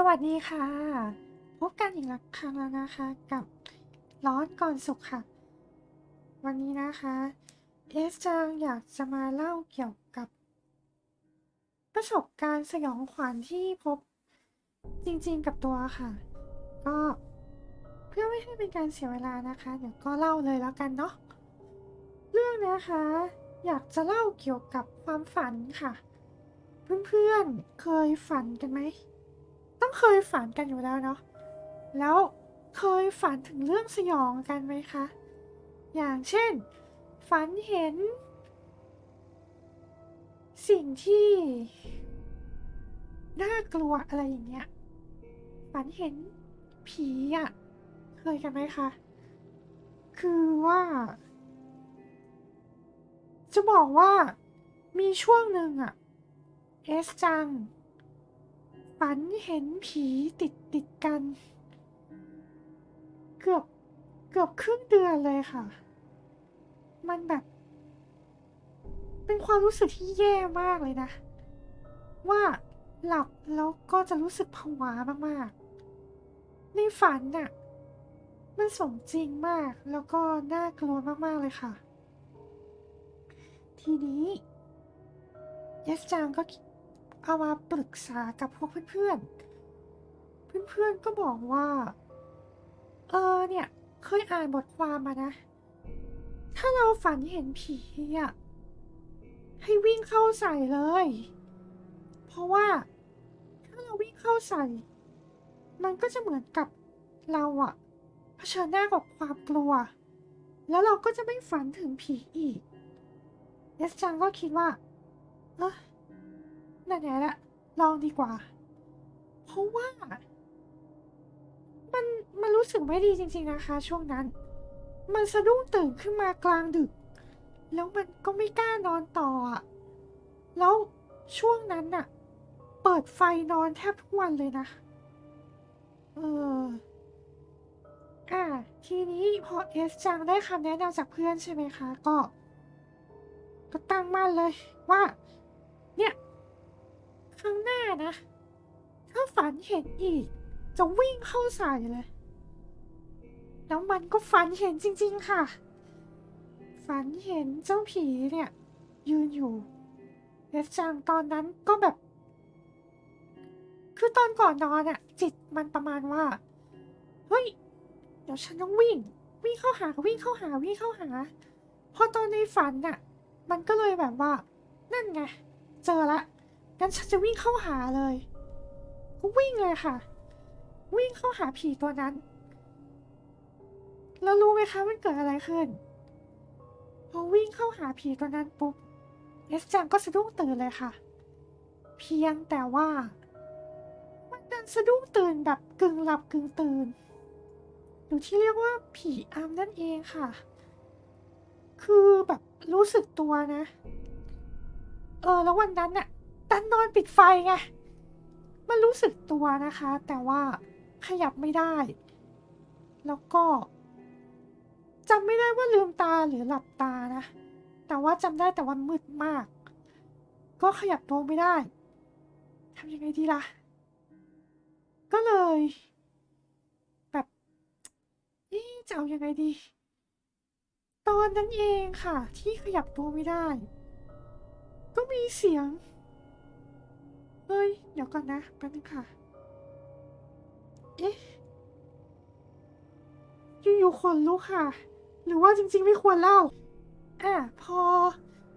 สวัสดีค่ะ พบกันอีกแล้วครั้งแล้วนะคะ กับร้อนก่อนสุขค่ะ วันนี้นะคะเอสจังอยากจะมาเล่าเกี่ยวกับ ประสบการณ์สยองขวัญที่พบจริงๆกับตัวค่ะ ก็เพื่อไม่ให้เป็นการเสียเวลานะคะ เดี๋ยวก็เล่าเลยแล้วกันเนาะเรื่องนะคะ อยากจะเล่าเกี่ยวกับความฝันค่ะ เพื่อนๆเคยฝันกันไหม ต้องเคยฝันกันอยู่แล้วเนาะ แล้วเคยฝันถึงเรื่องสยองกันไหมคะ อย่างเช่น ฝันเห็น สิ่งที่ น่ากลัวอะไรอย่างเงี้ย ฝันเห็นผีอะ่ะ เคยกันไหมคะ คือว่า จะบอกว่ามีช่วงหนึ่งอะเอสจัง ฝันเห็นผีติดติดกัน เกือบเกือบครึ่งเดือนเลยค่ะ มันแบบ เป็นความรู้สึกที่แย่มากเลยนะ ว่าหลับแล้วก็จะรู้สึกผวามากๆ ในฝันน่ะ มันสมจริงมากแล้วก็น่ากลัวมากๆเลยค่ะ ทีนี้เยสจางก็ เอามาปรึกษากับพวกเพื่อนๆ เพื่อนๆ ก็บอกว่า เออเนี่ย เคยอ่านบทความมานะ ถ้าเราฝันเห็นผีอะให้วิ่งเข้าใส่เลย เพราะว่า ถ้าเราวิ่งเข้าใส่ มันก็จะเหมือนกับเราอะเผชิญหน้ากับความกลัว แล้วเราก็จะไม่ฝันถึงผีอีกเอสจังก็คิดว่า เออ นั่นแหละลองดีกว่า เพราะว่า มันมันรู้สึกไม่ดีจริง ๆนะคะ ช่วงนั้น มันสะดุ้งตื่นขึ้นมากลางดึก แล้วมันก็ไม่กล้านอนต่ออะแล้วช่วงนั้นน่ะ เปิดไฟนอนแทบทุกวันเลยนะ เอออ่า ทีนี้พอเอสจังได้คำแนะนำจากเพื่อนใช่ไหมคะ ก็ ก็ตั้งมั่นเลยว่า เนี่ย ครั้งหน้านะ ถ้าฝันเห็นอีก จะวิ่งเข้าใส่เลย แล้วมันก็ฝันเห็นจริง ๆ ค่ะ ฝันเห็นเจ้าผีเนี่ย ยืนอยู่เอสจังตอนนั้นก็แบบ คือตอนก่อนนอนอะจิตมันประมาณว่า เฮ้ย เดี๋ยวฉันต้องวิ่ง วิ่งเข้าหาวิ่งเข้าหาวิ่งเข้าหา พอตอนในฝันน่ะมันก็เลยแบบว่า นั่นไง เจอละ งั้นฉันจะวิ่งเข้าหาเลยก็วิ่งเลยค่ะ วิ่งเข้าหาผีตัวนั้น แล้วรู้ไหมคะมันเกิดอะไรขึ้น พอวิ่งเข้าหาผีตัวนั้นปุ๊บเอสจังก็สะดุ้งตื่นเลยค่ะ เพียงแต่ว่า มันดันสะดุ้งตื่นแบบกึ่งหลับกึ่งตื่นหรือที่เรียกว่าผีอำนั่นเองค่ะ คือแบบรู้สึกตัวนะ เออแล้ววันนั้นน่ะ ดันนอนปิดไฟไง มันรู้สึกตัวนะคะ แต่ว่าขยับไม่ได้ แล้วก็จำไม่ได้ว่าลืมตาหรือหลับตานะ แต่ว่าจำได้แต่วันมืดมาก ก็ขยับตัวไม่ได้ทำยังไงดีล่ะ ก็เลย แบบเอ๊ะจะเอายังไงดี ตอนนั้นเองค่ะ ที่ขยับตัวไม่ได้ ก็มีเสียง เฮ้ย เดี๋ยวก่อนนะแป๊บนึงค่ะ เอ๊ะอยู่ๆขนลุกค่ะ หรือว่าจริงๆไม่ควรเล่า อะ พอ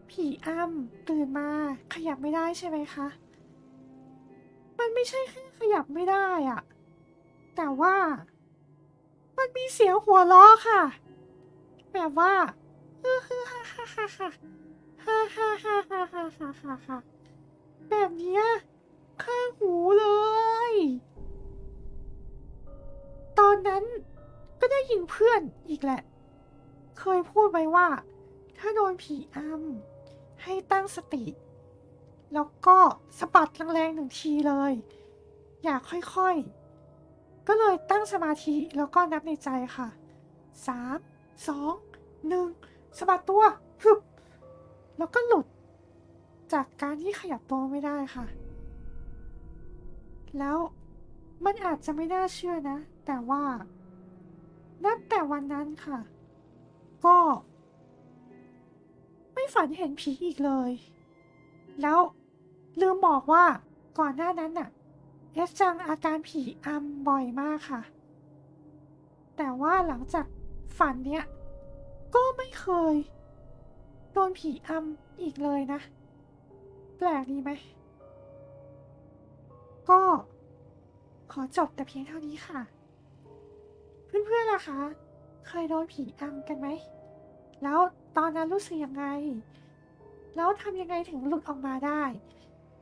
ผีอ้ำตื่นมาขยับไม่ได้ใช่ไหมคะ มันไม่ใช่แค่ขยับไม่ได้อะแต่ว่า มันมีเสียงหัวเราะค่ะ แบบว่าฮ่าฮ่าฮ่าฮ่าฮ่าฮ่าฮ่าฮ่าฮ่าฮ่าฮ่าแบบนี้ ข้างหูเลย ตอนนั้นก็ได้ยินเพื่อนอีกแหละ เคยพูดไว้ว่า ถ้าโดนผีอำให้ตั้งสติ แล้วก็สะบัดแรงๆหนึ่งทีเลย อย่าค่อยๆ ก็เลยตั้งสมาธิแล้วก็นับในใจค่ะสามสองหนึ่งสะบัดตัวฮึบแล้วก็หลุดจากการที่ขยับตัวไม่ได้ค่ะ แล้วมันอาจจะไม่น่าเชื่อนะ แต่ว่านับแต่วันนั้นค่ะ ก็ ไม่ฝันเห็นผีอีกเลย แล้วลืมบอกว่าก่อนหน้านั้นน่ะเอฟจังอาการผีอำบ่อยมากค่ะ แต่ว่าหลังจากฝันเนี้ยก็ไม่เคย โดนผีอำอีกเลยนะ แปลกดีไหม ก็ขอจบแต่เพียงเท่านี้ค่ะ เพื่อนๆล่ะคะ เคยโดนผีอำกันไหม แล้วตอนนั้นรู้สึกยังไง แล้วทำยังไงถึงหลุดออกมาได้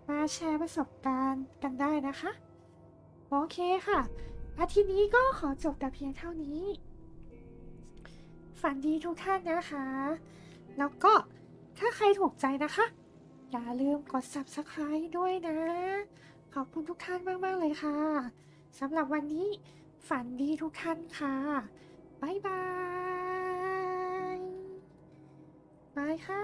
มาแชร์ประสบการณ์กันได้นะคะ โอเคค่ะ อาทิตย์นี้ก็ขอจบแต่เพียงเท่านี้ ฝันดีทุกท่านนะคะ แล้วก็ถ้าใครถูกใจนะคะ อย่าลืมกด subscribe ด้วยนะ ขอบคุณทุกท่านมาก ๆ เลยค่ะสำหรับวันนี้ฝันดีทุกท่านค่ะ บ๊ายบาย บายค่ะ